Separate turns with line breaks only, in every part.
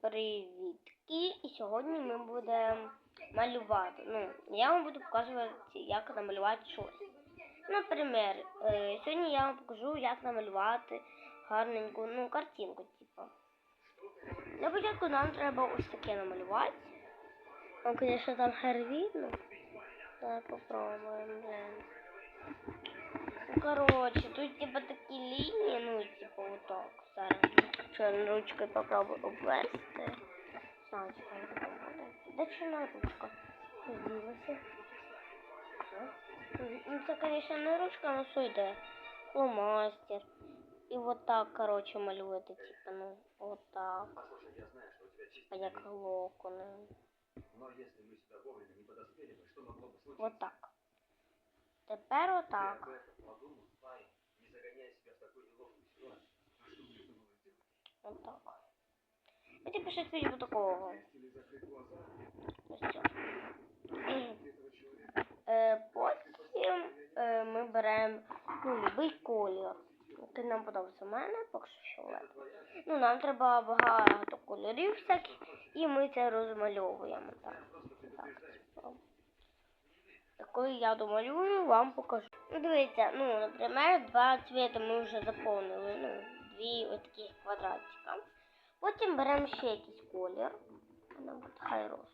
привітки! І сьогодні ми будемо малювати. Ну, я вам буду показувати, як намалювати щось. Наприклад, е, сьогодні я вам покажу, як намалювати гарненьку ну, картинку, типу. Для початку нам треба ось таке намалювати. Ну, звісно, там хер видно. Давай попробуємо. Ну, короче, тут типа такі лінії, ну, типа вот так. Зараз чорною ручкою попробую обвести. Значить, де чорна ручка? Зділася. Ну, це, конечно, не ручка, но все йде. Фломастер. І вот так, короче, малюєте, типа, ну, вот так.
Послушай, я знаю, что у тебя чисто
А як локони.
Но если мы сюда вовремя не подоспели бы, что могло бы случиться?
Вот так. Тепер
Ты
отак.
об этом подумал, парень, не загоняй себя в такую неловкую
Отак. Давайте пишіть від такого.
Или закрыть глаза
Ось цього. Е, потім е, ми беремо ну, любий колір. Який нам подобається. У мене поки що фіолетовий. Ну, нам треба багато кольорів всяких, і ми це розмальовуємо. Так. так. Коли я домалюю, вам покажу. Ну, дивіться, ну, наприклад, два цвіти ми вже заповнили. Ну, дві такі квадратика. Потім беремо ще якийсь колір. Нам буде хай рожевий.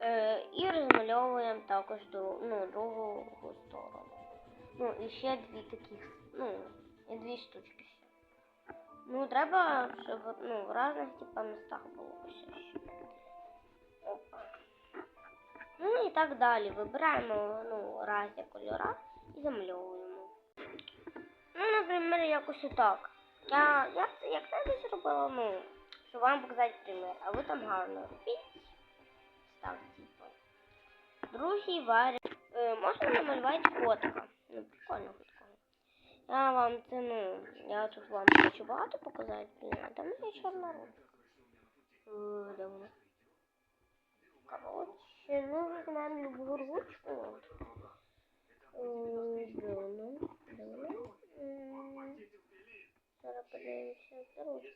Е, і розмальовуємо також дру, ну, другу сторону. Ну, і ще дві таких, ну, і дві штучки ще. Ну, треба, щоб ну, в різних типа містах було ще. ще. Опа. Ну і так далі. Вибираємо ну, різні кольори і замальовуємо. Ну, наприклад, якось отак. Я, я це- як це десь робила, ну, щоб вам показати примір, а ви там гарно робіть. Так, типу. Другий варіант. Е, можна намалювати котика. Ну, прикольно прикольно. Я вам це, ну, я тут вам хочу багато показати, блін, а там є чорна ручка. Е, де вона? Коротше, ну, візьмемо ручку. Е, Де вона? Де вона? М, Зараз подивимося, це ручка. це. Ага, ось це так, ну, що можна сказати.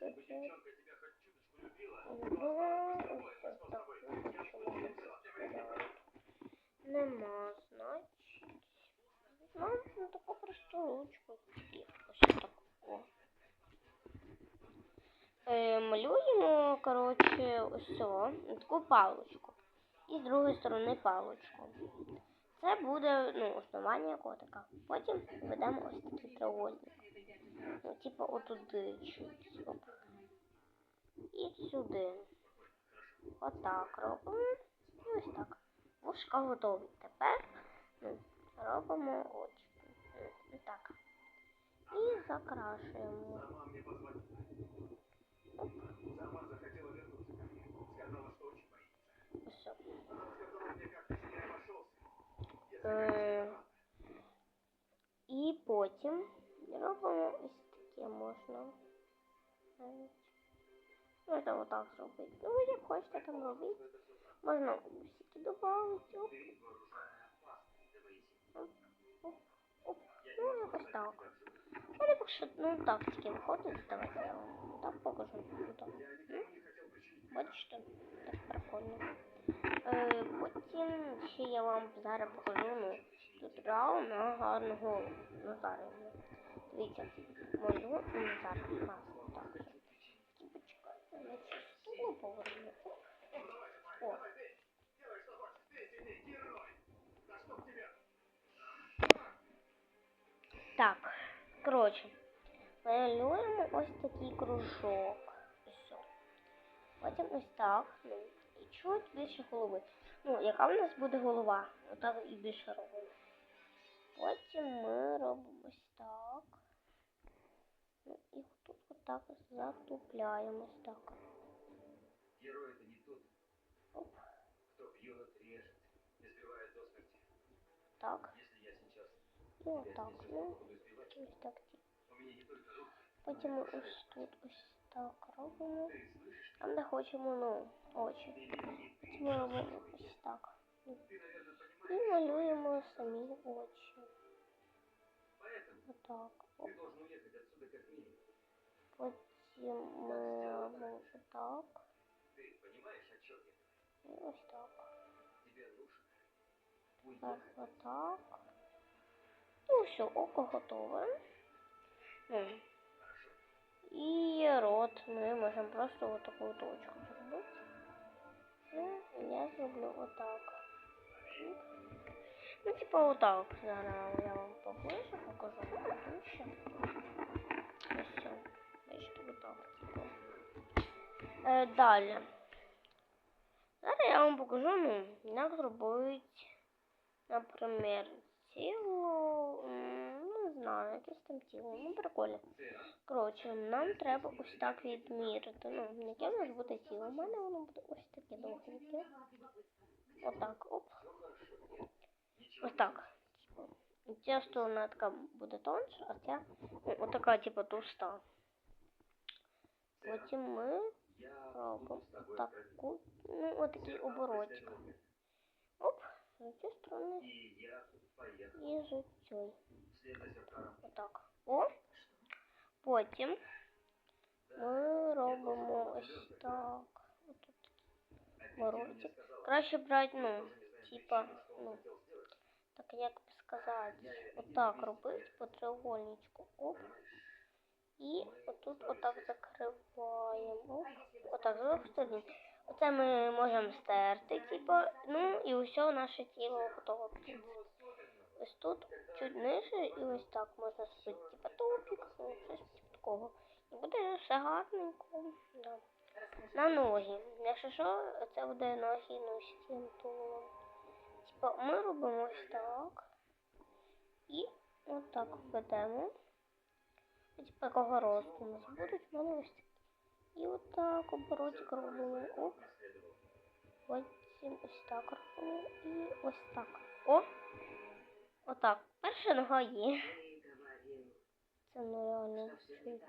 Нема, значить. На таку просту ручку. Ось таку. Е, малюємо, коротше, ось цього, таку паличку. І з другої сторони паличку. Це буде ну, основання котика. Потім ведемо ось такий треугольник. Ну, типу отуди чуть. Оп. І сюди. Отак робимо. І ось так. Вушка готові. Тепер ну, робимо очі. Так. І закрашуємо. Оп.
Сама захотела вернуться ко мне. Сказала, что очень боится.
Ось. так.
Она сказала мне как-то, что я обошелся. Если
Е, І потім робимо ось таке можна. Можна отак зробити. Ну, ви як хочете там робити. Можна усіки додати. Оп, оп. Ну, якось так. Ну, не що, ну так тільки виходить. Давайте я вам так покажу. Так. Так прикольно. Е, потім ще я вам зараз покажу, ну, тут рау на гарну. Ну, зараз. Дивіться, мою, ну, зараз, на, так. І Почекайте, я цю поверну. О, так, коротше, малюємо ось такий кружок. Ось. Потім ось так, ну, і чуть більше голови. Ну, яка в нас буде голова? Отак і більше робимо. Потім ми робимо ось так. Ну, і тут отак затупляємо ось так.
Герой это не тот,
Оп,
кто бьет, режет, избивает до смерти.
так.
Если я сейчас
І отак. Ну,
буду избивать,
ось так.
у меня не только руки.
Потім ми ось тут ось так робимо.
Ты слышишь?
Там де хочемо, ну, очі. Потім ми робимо ось так. Ну,
Ты, наверное, понимаешь,
І малюємо самі очі.
поэтому
Отак. Оп.
ты должен уехать отсюда как минимум.
Потім ми робимо
черт это.
І ось так.
Тебе нужен. Твой
Так,
дом.
отак. Ну все, око готове. Ну. І рот ми можемо просто отаку точку зробити. Ну, я зроблю отак. Ну, типа отак. Зараз я вам поближе покажу. Більше. Ось все. Бачите, отак. Типу. Е, далі. Зараз я вам покажу, ну, як зробити, наприклад, тіло, м, ну, не знаю, якесь там тіло, ну, прикольно. Коротше, нам треба ось так відмірити. Ну, яке в нас буде тіло. У мене воно буде ось таке довгеньке. Отак, оп. Ось так. Типу. Ця сторона така буде тонша, а ця ну, отака, типу, товста. Потім ми
Я
робимо
буду с тобой
таку, ну, отакий
откровенен.
оборотик. Оп, з цієї сторони
И я поехал
і з цієї.
вслед за зеркалом.
Отак. О. Потім ми робимо ось так. Отут. Воротик. Краще брати, ну, типа, ну, Так як би сказати, отак робити по треугольничку. Оп. І отут отак закриваємо. Отак з. Оце ми можемо стерти, типа, ну і усе наше тіло готове. Ось тут чуть ниже і ось так можна зробити, типа топік, ну, щось типу такого. І буде все гарненько. Да. На ноги. Якщо що, це буде ноги ну, з. Ми робимо ось так. І отак ведемо. І типа якого росту у нас будуть мене ось такі. І отак оборотик робимо. Оп. Потім ось так робимо. І ось так. О! Отак. Перша нога є. Це ну реально чуть.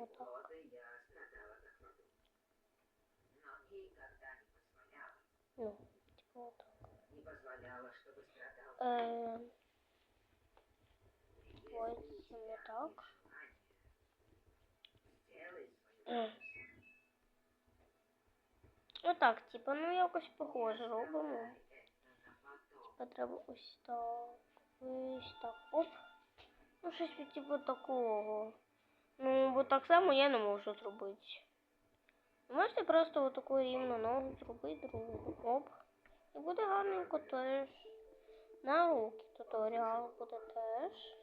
Отак. Ну, типа отак. Е, Потім отак. Е. Отак, типа, ну якось похоже робимо. Типа треба ось так. Ось так. Оп. Ну щось типу такого. Ну, бо так само я не можу зробити. Можете просто отаку рівну ногу зробити другу. Оп. І буде гарненько теж. На руки туторіал буде теж.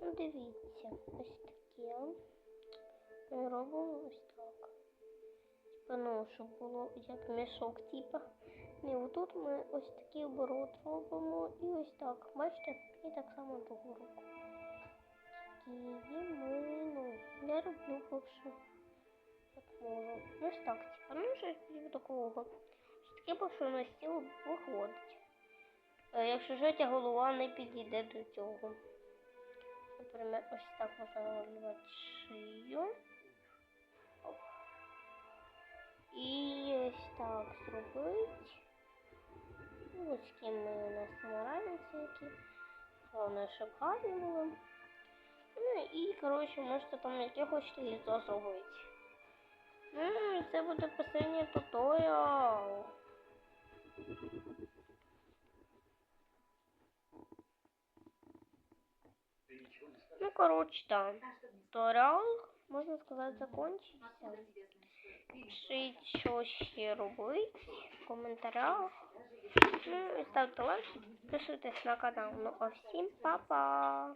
Ну, дивіться, ось таке. Ми робимо ось так. Типа, ну, щоб було як мішок, типа. І отут ми ось такий оборот робимо і ось так. Бачите? І так само другу руку. І ми, ну, я роблю поки можу. Ось так, типа, ну щось такого. Ось таке що на стіл виходить. Е, Якщо життя голова не підійде до цього. Наприклад, ось так можна шию. Оп. І ось так зробити. Ну, ось ми у нас саморанці які. Головне, щоб гарні було. Ну і, коротше, можете там хочете літо зробити. І це буде останній туторіал. Ну, коротше, так. Туторіал, можна сказати, закончився. Пишіть, що ще робити в коментарях. Ну, і ставте лайк, підписуйтесь на канал. Ну, а всім па-па!